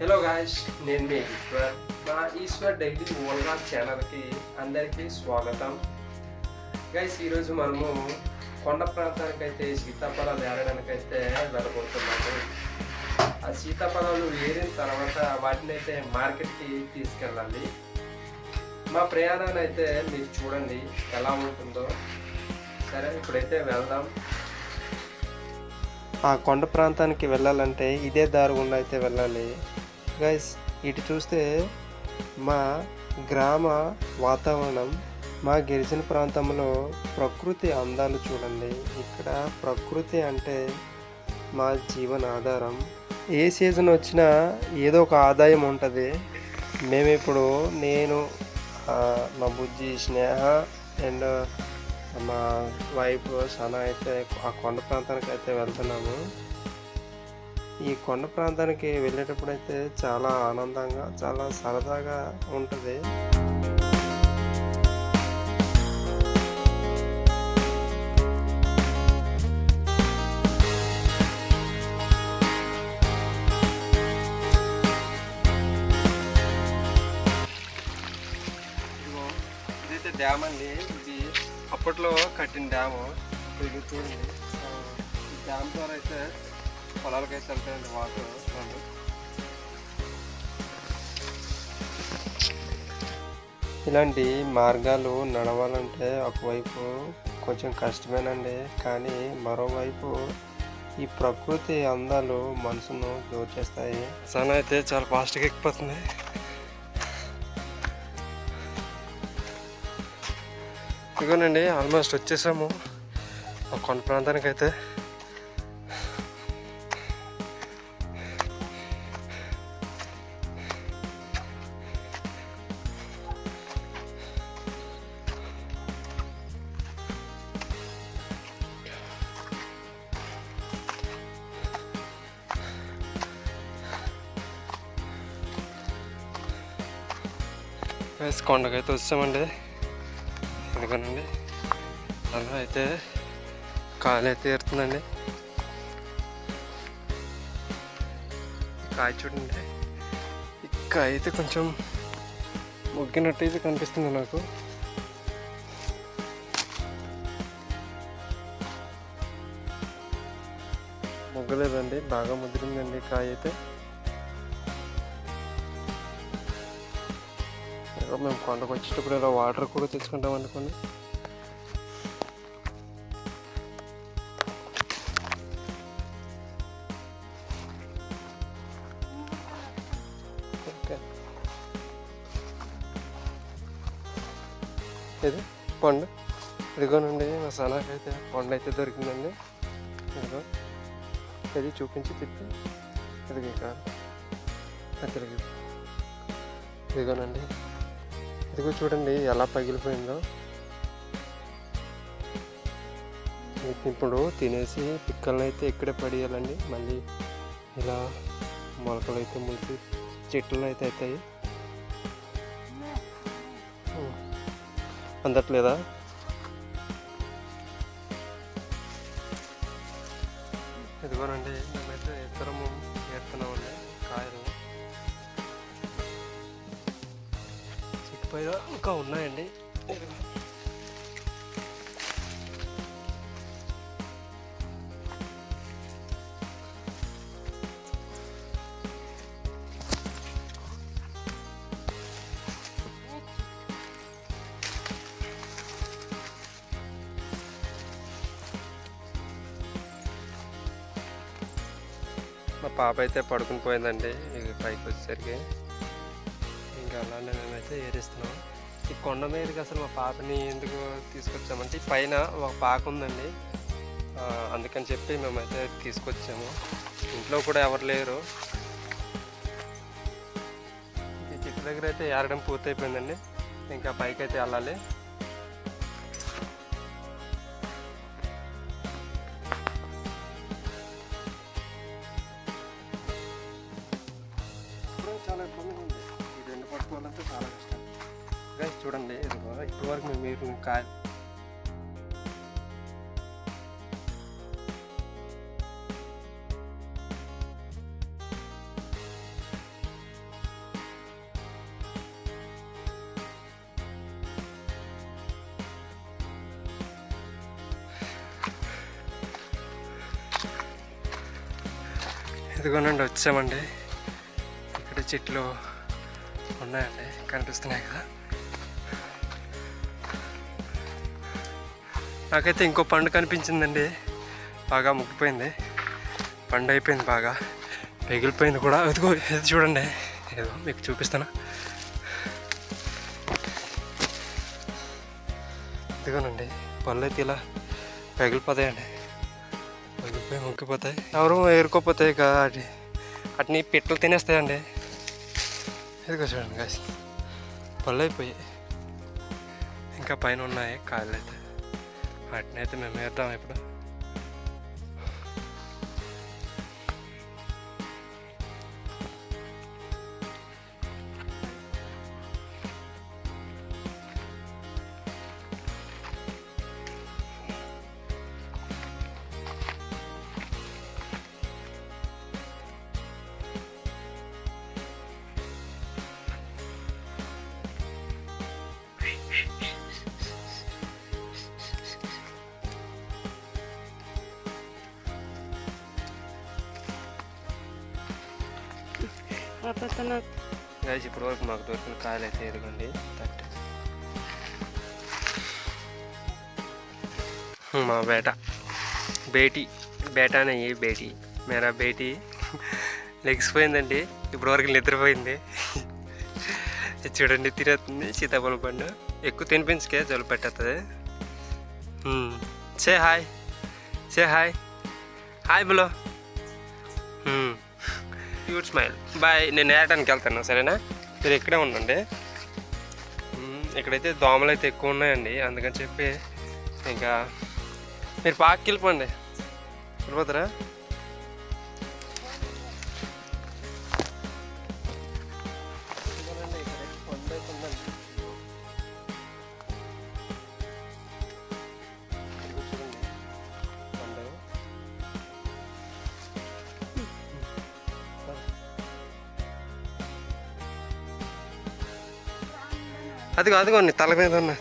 Hello guys నేను మీ ఈశ్వర్. నా Eshwar daily Olga ఛానల్కి అందరికీ స్వాగతం. గైస్ ఈరోజు మనము కొండ ప్రాంతానికి అయితే సీతాఫలాలు ఏరడానికి అయితే వెళ్ళబోతున్నాము. ఆ సీతాఫలాలు ఏరిన తర్వాత వాటిని అయితే మార్కెట్కి తీసుకెళ్ళాలి. మా ప్రయాణాన్ని అయితే మీరు చూడండి ఎలా ఉంటుందో. సరే ఇప్పుడైతే వెళ్దాం. ఆ కొండ ప్రాంతానికి వెళ్ళాలంటే ఇదే దారి గుండా అయితే వెళ్ళాలి. గైస్ ఇటు చూస్తే మా గ్రామ వాతావరణం మా గిరిజన ప్రాంతంలో ప్రకృతి అందాలు చూడండి. ఇక్కడ ప్రకృతి అంటే మా జీవన ఆధారం. ఏ సీజన్ వచ్చినా ఏదో ఒక ఆదాయం ఉంటుంది. మేము ఇప్పుడు నేను మా బుజ్జి స్నేహ అండ్ మా వైఫ్ సనా అయితే ఆ కొండ ప్రాంతానికి అయితే వెళ్తున్నాము. ఈ కొండ ప్రాంతానికి వెళ్ళేటప్పుడు అయితే చాలా ఆనందంగా చాలా సరదాగా ఉంటుంది. ఇదైతే డ్యామ్ అండి. ఇది అప్పట్లో కట్టిన డ్యాము. పెరుగుతుంది డ్యామ్ ద్వారా అయితే పొలాలకైతే వెళ్తాయండి వాటర్. రెండు ఇలాంటి మార్గాలు నడవాలంటే ఒకవైపు కొంచెం కష్టమేనండి. కానీ మరోవైపు ఈ ప్రకృతి అందాలు మనసును దోచేస్తాయి. సన అయితే చాలా ఫాస్ట్గా ఎక్కిపోతుంది. ఇదిగోనండి ఆల్మోస్ట్ వచ్చేసాము. ఆ కొండ ప్రాంతానికి అయితే వేసి కొండకైతే వచ్చామండి. ఎందుకనండి? అలా అయితే కాలు అయితే ఏరుతుందండి కాయ చూడండి. ఈ కాయ అయితే కొంచెం మొగ్గినట్టు అయితే కనిపిస్తుంది నాకు. మొగ్గలేదండి బాగా ముదిరిందండి కాయ అయితే. మేము కొండకు వచ్చేటప్పుడు ఇలా వాటర్ కూడా తెచ్చుకుంటాం అనుకోండి. ఇది పండు ఇదిగోనండి మా సనాకి అయితే పండు అయితే దొరికిందండి. ఇదిగో. ఇది చూపించి తిప్పి. ఇదిగో ఇక్కడ. అది తిరిగి ఇదిగోనండి ఇదిగో చూడండి ఎలా పగిలిపోయిందో. ఇప్పుడు తినేసి పిక్కలను అయితే ఇక్కడే పడేయాలండి. మళ్ళీ ఇలా మొలకలు అయితే ముందు చెట్లు అయితే అవుతాయి అందట్లేదా? ఇదిగోనండి మేమైతే ఇతరము ఏరుతున్నామండి పైగా ఇంకా ఉన్నాయండి. మా పాప అయితే పడుకుని పోయిందండి ఇది పైకి వచ్చేసరికి. అలానే మేమైతే ఏరిస్తున్నాం ఈ కొండ మీదకి అసలు మా పాపని ఎందుకు తీసుకొచ్చామంటే ఈ పైన ఒక పాక ఉందండి. అందుకని చెప్పి మేమైతే తీసుకొచ్చాము. ఇంట్లో కూడా ఎవరు లేరు. ఈ చెట్టు దగ్గర అయితే ఏరడం పూర్తయిపోయిందండి. ఇంకా పైకి అయితే వెళ్ళాలి. colocar వచ్చామండి. ఇక్కడ చెట్లు ఉన్నాయండి కనిపిస్తున్నాయి కదా. నాకైతే ఇంకో పండు కనిపించిందండి. బాగా ముగ్గిపోయింది. పండు అయిపోయింది బాగా. పెగిలిపోయింది కూడా. అదిగో ఇది చూడండి. ఏదో మీకు చూపిస్తాను ఇదిగోనండి పళ్ళు అయితే ఇలా పగిలిపోతాయండి. పగిలిపోయి ముగ్గిపోతాయి. ఎవరు ఏరుకోపోతాయి ఇక అటు అట్ని పిట్టలు తినేస్తాయండి. ఇదిగో చూడండి కాసి పళ్ళు అయిపోయి ఇంకా పైన ఉన్నాయి కాళ్ళు అయితే వాటిని అయితే మేము వేద్దాం ఇప్పుడు గాయస్ ఇప్పటి వరకు మాకు దొరికిన కాయలు అయితే ఎదుగుండి థర్టీ మా బేట. బేటీ. బేటా అనే బేటీ? మేరా బేటీ? లెగిసిపోయిందండి. ఇప్పటి వరకు నిద్రపోయింది. చూడండి తినేస్తుంది సీతాఫలం పండు. ఎక్కువ తినిపించకే జలు పెట్టేస్తుంది say hmm. Hi say hi hi బులో. Hmm. Cute smile bye నేను ఏడటానికి వెళ్తాను సరేనా? మీరు ఇక్కడే ఉండండి. ఇక్కడైతే దోమలు అయితే ఎక్కువ ఉన్నాయండి అందుకని చెప్పి ఇంకా మీరు పార్క్కి వెళ్ళిపోండి. వెళ్ళిపోతారా? అదిగో అదిగో తల మీద ఉన్న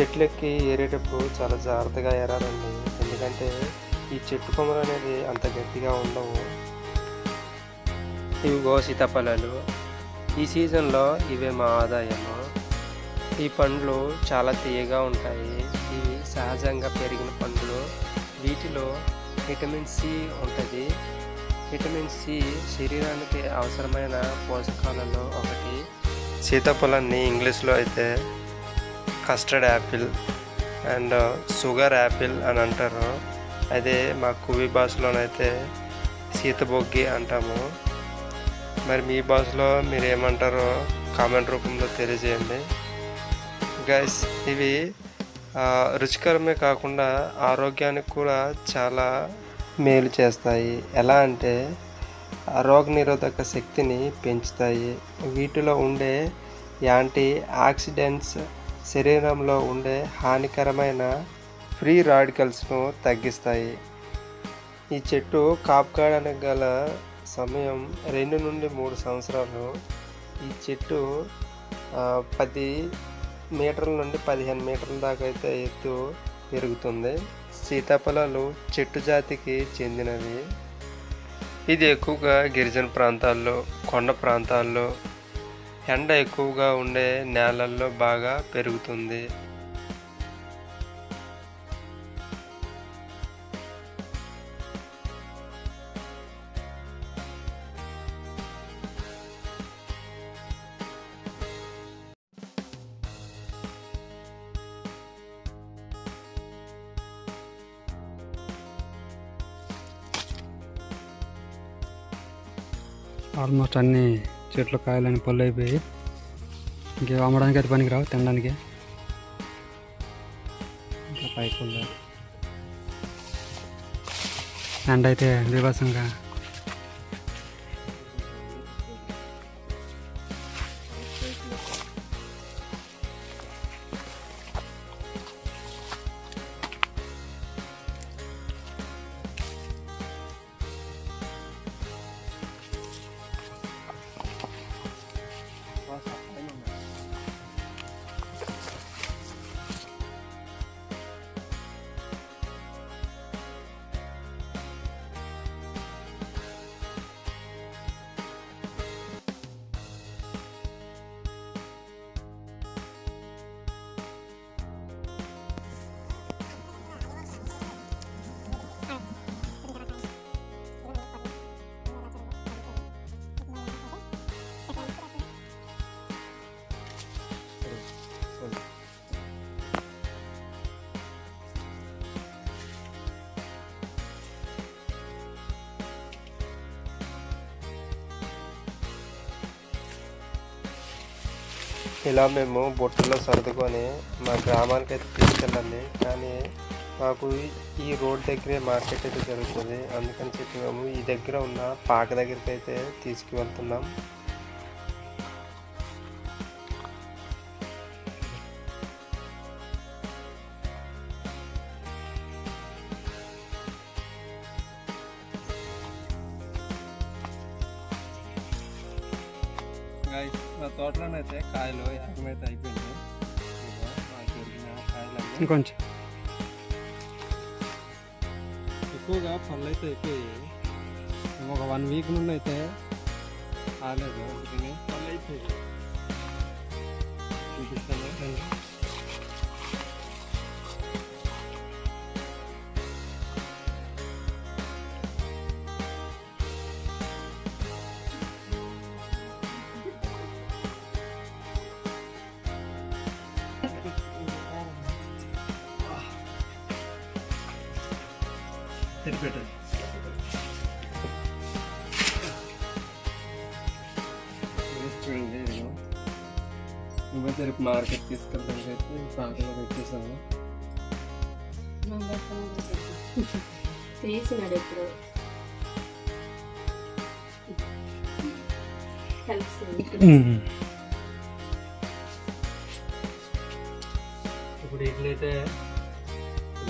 చెట్లెక్కి ఏరేటప్పుడు చాలా జాగ్రత్తగా ఏరాలండి. ఎందుకంటే ఈ చెట్టు కొమ్మలు అనేది అంత గట్టిగా ఉండవు. ఇవిగో సీతాఫలాలు ఈ సీజన్లో ఇవే మా ఆదాయము. ఈ పండ్లు చాలా తీయగా ఉంటాయి. సహజంగా పెరిగిన పండ్లు. వీటిలో విటమిన్ సి ఉంటుంది. విటమిన్ సి శరీరానికి అవసరమైన పోషకాలలో ఒకటి. సీతాఫలాన్ని ఇంగ్లీష్లో అయితే custard apple and sugar apple అని అంటారు. అదే మా కువి భాషలోనైతే సీతబొగ్గి అంటాము. మరి మీ భాషలో మీరు ఏమంటారో కామెంట్ రూపంలో తెలియజేయండి. గైస్ ఇవి రుచికరమే కాకుండా ఆరోగ్యానికి కూడా చాలా మేలు చేస్తాయి. ఎలా అంటే రోగనిరోధక శక్తిని పెంచుతాయి. వీటిలో ఉండే యాంటీ ఆక్సిడెంట్స్ శరీరంలో ఉండే హానికరమైన ఫ్రీ రాడికల్స్ను తగ్గిస్తాయి. ఈ చెట్టు కాపుకాయడానికి గల సమయం రెండు నుండి మూడు సంవత్సరాలు. ఈ చెట్టు పది మీటర్ల నుండి పదిహేను మీటర్ల దాకా అయితే ఎత్తు పెరుగుతుంది. సీతాఫలాలు చెట్టు జాతికి చెందినవి. ఇది ఎక్కువగా గిరిజన ప్రాంతాల్లో కొండ ప్రాంతాల్లో ఎండ ఎక్కువగా ఉండే నేలల్లో బాగా పెరుగుతుంది. ఆల్మోస్ట్ అన్ని చెట్లు కాయలని పళ్ళు అయిపోయి ఇంకే అమ్మడానికి అయితే పనికి రావు తినడానికి. ఇంకా పైకి పళ్ళు ఎండ అయితే బీభత్సంగా ఇలా మేము బొట్టుల్లో సర్దుకొని మా గ్రామానికి అయితే తీసుకెళ్ళాలి కానీ మాకు ఈ రోడ్ దగ్గరే మార్కెట్ అయితే జరుగుతుంది. అందుకని చెప్పి మేము ఈ దగ్గర ఉన్న పాక దగ్గరికి అయితే తీసుకువెళ్తున్నాం. మా తోటలోనైతే కాయలు ఏకమైతే అయిపోయింది. మాకు దొరికిన కాయలన్నీ. ఇంకొంచెం. ఎక్కువగా పళ్ళు అయితే అయిపోయాయి. ఒక వన్ వీక్ నుండి అయితే రాలేదు. పళ్ళు అయిపోయాయి. చూపిస్తాను. రండి. తెరిపెట్టండి చూడండి రేపు మార్కెట్ తీసుకెళ్ళడానికి అయితే పాకలో పెట్టేసాము తీసినాడు ఎప్పుడు. ఇప్పుడు వీటినైతే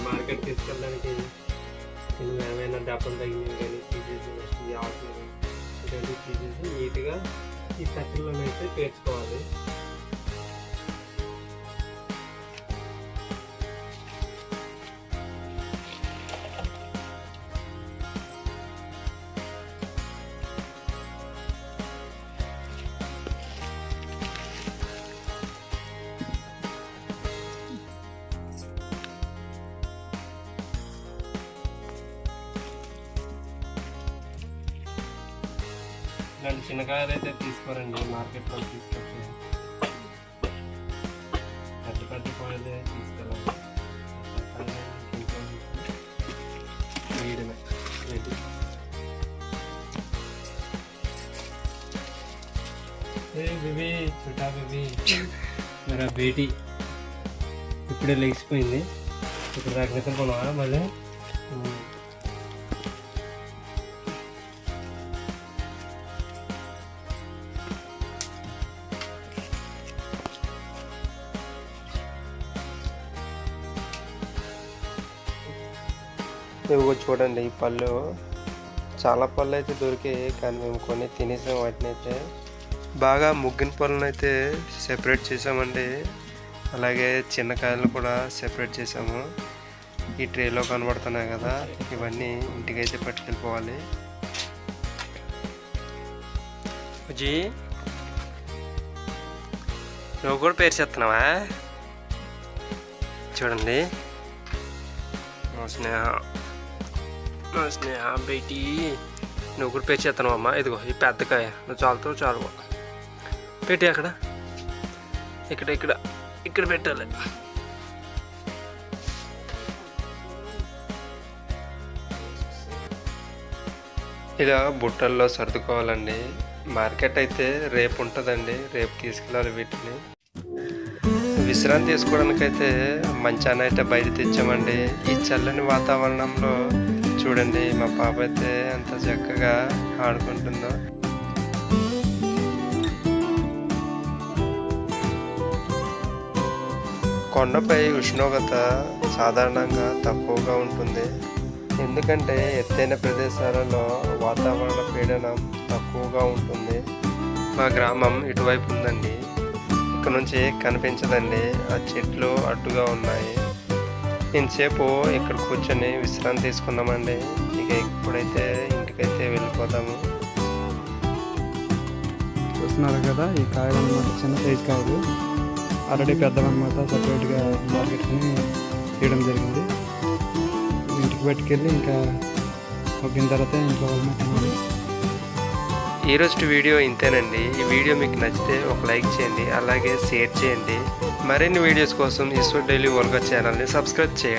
మార్కెట్ తీసుకెళ్ళడానికి ఇందులో ఏమైనా దెబ్బలు తగినవి కానీ తీసేసి నెక్స్ట్ ఈ ఆకులు ఇటువంటి తీసేసి నీట్గా ఈ కట్టెల్లోనైతే పేర్చుకోవాలి. చిన్న చిన్నకాయలు అయితే తీసుకోరండి మార్కెట్లో తీసుకొచ్చి పెద్ద పెద్ద కాయలే తీసుకెళ్ళాలి ఇంట్లో వేయడమే రెడీ బేబీ బేబీ. బేటీ ఇప్పుడే లేచిపోయింది. ఇప్పుడు రాకపోతే నిద్రపోనా మళ్ళీ? ఇవి చూడండి ఈ పళ్ళు. చాలా పళ్ళు అయితే దొరికాయి కానీ మేము కొన్ని తినేసాం వాటిని అయితే. బాగా ముగ్గిన పళ్ళను అయితే సెపరేట్ చేసామండి. అలాగే చిన్న కాయలు కూడా సెపరేట్ చేసాము. ఈ ట్రేలో కనబడుతున్నాయి కదా ఇవన్నీ ఇంటికైతే పట్టుకెళ్ళిపోవాలి. జీ నువ్వు కూడా పేరు చేస్తున్నావా చూడండి. మా స్నేహ. స్నేహ బేటీ నువ్వు కూడా పేరు అమ్మ అమ్మా. ఇదిగో ఈ పెద్ద కాయ. నువ్వు చాలుతావు చాలు పెట్టి అక్కడ. ఇక్కడ ఇక్కడ. ఇక్కడ పెట్టాలి. ఇలా బుట్టల్లో సర్దుకోవాలండి. మార్కెట్ అయితే రేపు ఉంటుందండి. రేపు తీసుకెళ్ళాలి వీటిని. విశ్రాంతి తీసుకోవడానికి అయితే మంచాన్ని అయితే బయట తెచ్చామండి. ఈ చల్లని వాతావరణంలో చూడండి మా పాప అయితే ఎంత చక్కగా ఆడుకుంటుందో. కొండపై ఉష్ణోగ్రత సాధారణంగా తక్కువగా ఉంటుంది. ఎందుకంటే ఎత్తైన ప్రదేశాలలో వాతావరణ పీడనం తక్కువగా ఉంటుంది. మా గ్రామం ఇటువైపు ఉందండి. ఇక్కడ నుంచి కనిపించదండి. ఆ చెట్లు అడ్డుగా ఉన్నాయి. ఇంతసేపు ఇక్కడ కూర్చొని విశ్రాంతి తీసుకున్నామండి ఇక ఇప్పుడైతే ఇంటికైతే వెళ్ళిపోతాము చూస్తున్నారు కదా ఈ కాయలు అనమాట చిన్న సైజ్ కాయలు. ఆల్రెడీ పెద్దవన్నమాట సపరేట్గా మార్కెట్ని తీయడం జరిగింది. ఇంటికి పట్టుకెళ్ళి ఇంకా మొగ్గిన తర్వాత ఇంట్లో తినాలి. ఈరోజు వీడియో ఇంతేనండి. ఈ వీడియో మీకు నచ్చితే ఒక లైక్ చేయండి అలాగే షేర్ చేయండి. మరిన్ని వీడియోస్ కోసం ఈశ్వర్ డైలీ వల్గా ఛానల్ని సబ్స్క్రైబ్ చేయండి.